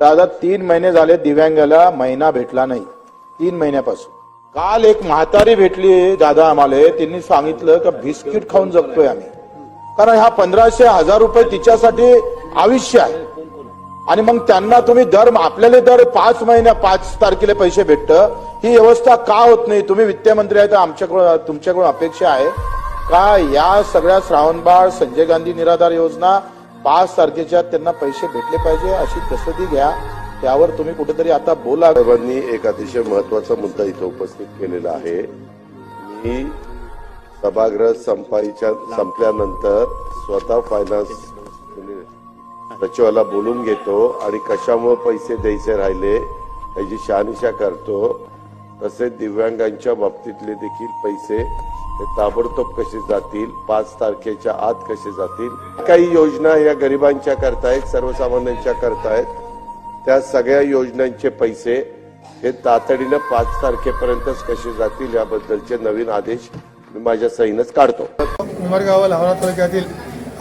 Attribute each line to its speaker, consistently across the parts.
Speaker 1: दादा तीन महिने झाले दिव्यांगाला महिना भेटला नाही. तीन महिन्यापासून. काल एक म्हातारी भेटली दादा आम्हाला. त्यांनी सांगितलं का बिस्किट खाऊन जगतोय आम्ही. कारण हा पंधराशे हजार रुपये तिच्यासाठी आयुष्य आहे. आणि मग त्यांना तुम्ही दर आपल्याला दर पाच महिन्या पाच तारखेला पैसे भेटत. ही व्यवस्था का होत नाही? तुम्ही वित्तमंत्री आहे तर आमच्याकडून तुमच्याकडून अपेक्षा आहे. का या सगळ्या श्रावणबाळ संजय गांधी निराधार योजना पाच तारखेच्या त्यांना पैसे भेटले पाहिजे अशी कसदी घ्या. त्यावर तुम्ही कुठेतरी आता बोला.
Speaker 2: साहेबांनी एक अतिशय महत्त्वाचा मुद्दा इथं उपस्थित केलेला आहे. मी सभागृह संपाईच्या संपल्यानंतर स्वतः फायनान्स सचिवाला बोलून घेतो आणि कशामुळे पैसे द्यायचे राहिले याची शहानिशा करतो. तसेच दिव्यांगांच्या बाबतीतले देखील पैसे ते ताबडतोब कसे जातील पाच तारखेच्या आत कसे जातील काही योजना या गरिबांच्या करतायत सर्वसामान्यांच्या करतायत. त्या सगळ्या योजनांचे पैसे हे तातडीनं पाच तारखेपर्यंतच कसे जातील याबद्दलचे नवीन आदेश मी माझ्या सहीनच काढतो.
Speaker 3: उमरगाव लाहोरा तालुक्यातील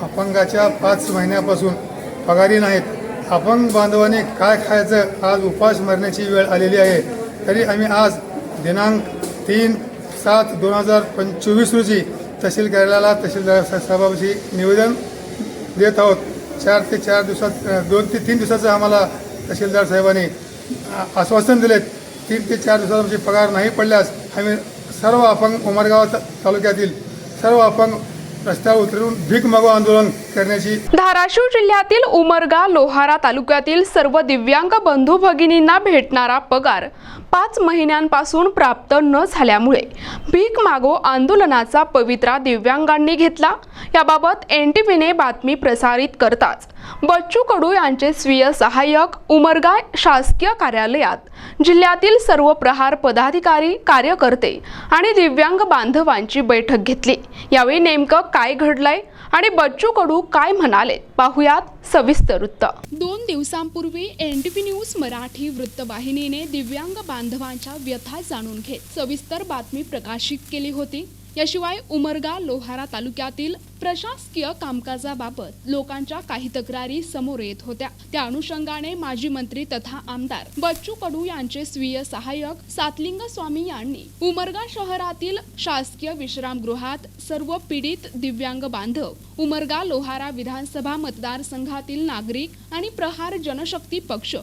Speaker 3: अपंगाच्या पाच महिन्यापासून पगारी नाहीत. अपंग बांधवाने काय खायचं आज उपास मरण्याची वेळ आलेली आहे. तरी आम्ही आज दिनांक तीन सात दोन हजार पंचवीस रोजी तहसील कार्यालयाला तहसीलदार साहेबांशी निवेदन देत आहोत. चार ते चार दिवसात दोन ते तीन दिवसाचं आम्हाला तहसीलदार साहेबांनी आश्वासन दिलेत. तीन ते चार दिवसात आमची पगार नाही पडल्यास आम्ही सर्व अपंग उमरगाव तालुक्यातील सर्व अपंग रस्त्यावर उतरून भीक मागो आंदोलन करण्याची
Speaker 4: धाराशिव जिल्ह्यातील उमरगा लोहारा तालुक्यातील सर्व दिव्यांग बंधू भगिनींना भेटणारा पगार पाच महिन्यांपासून प्राप्त न झाल्यामुळे भीक मागो आंदोलनाचा पवित्रा दिव्यांगांनी घेतला. याबाबत एन टी व्हीने बातमी प्रसारित करताच बच्चू कडू यांचे स्वीय सहाय्यक उमरगा शासकीय कार्यालयात जिल्ह्यातील सर्व प्रहार पदाधिकारी कार्यकर्ते आणि दिव्यांग बांधवांची बैठक घेतली. यावेळी नेमकं काय घडलंय? आणि बच्चू कडू काय म्हणाले? पाहुयात सविस्तर वृत्त. दोन दिवसांपूर्वी N T V news Marathi वृत्तवाहिनीने दिव्यांग बांधवांच्या व्यथा जाणून घेत सविस्तर बातमी प्रकाशित केली होती. याशिवाय उमरगा लोहारा तालुक्यातील प्रशासकीय कामकाजाबाबत लोकांच्या काही तक्रारी समोर येत होत्या. त्या अनुषंगाने माजी मंत्री तथा आमदार बच्चू कडू यांचे स्वीय सहाय्यक सातलिंग स्वामी यांनी उमरगा शहरातील शासकीय विश्रामगृहात सर्व पीडित दिव्यांग बांधव उमरगा लोहारा विधानसभा मतदारसंघातील नागरिक आणि प्रहार जनशक्ती पक्ष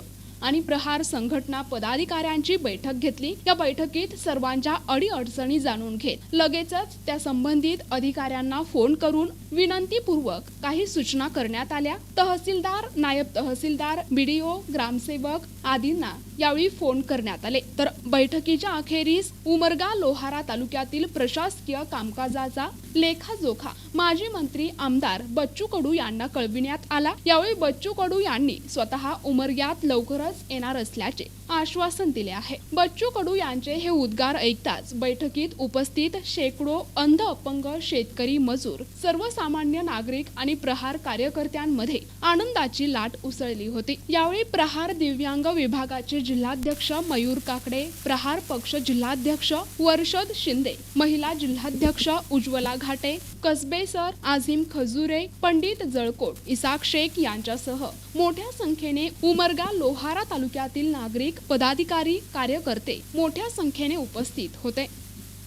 Speaker 4: आणि प्रहार संघटना पदाधिकाऱ्यांची बैठक घेतली. या बैठकीत सर्वांच्या अडीअडचणी जाणून घेत. लगेचच त्या संबंधित अधिकाऱ्यांना फोन करून विनंतीपूर्वक काही सूचना करण्यात आल्या. तहसीलदार नायब तहसीलदार बीडीओ ग्रामसेवक आदींना यावेळी फोन करण्यात आले. तर बैठकीच्या अखेरीस उमरगा लोहारा तालुक्यातील प्रशासकीय कामकाजाचा लेखाजोखा माजी मंत्री आमदार बच्चू कडू यांना कळविण्यात आला. यावेळी बच्चू कडू यांनी स्वतः उमरग्यात लवकरच येणार असल्याचे आश्वासन दिले आहे. बच्चू कडू यांचे हे उद्गार ऐकताच बैठकीत उपस्थित शेकडो अंध अपंग शेतकरी मजूर सर्वसामान्य नागरिक आणि प्रहार कार्यकर्त्यांमध्ये आनंदाची लाट उसळली होती. यावेळी प्रहार दिव्यांग विभागाचे जिल्हाध्यक्ष मयूर काकडे प्रहार पक्ष जिल्हाध्यक्ष वर्षद शिंदे महिला जिल्हाध्यक्ष उज्ज्वला घाटे कसबे सर आझिम खजुरे पंडित जळकोट इसाक शेख यांच्यासह मोठ्या संख्येने उमरगा लोहार तालुक्यातील नागरिक पदाधिकारी कार्यकर्ते मोठ्या संख्येने उपस्थित होते.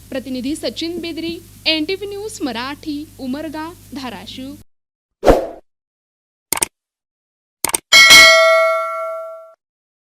Speaker 4: प्रतिनिधी Sachin Bedari N T V news Marathi Umarga Dharashiv.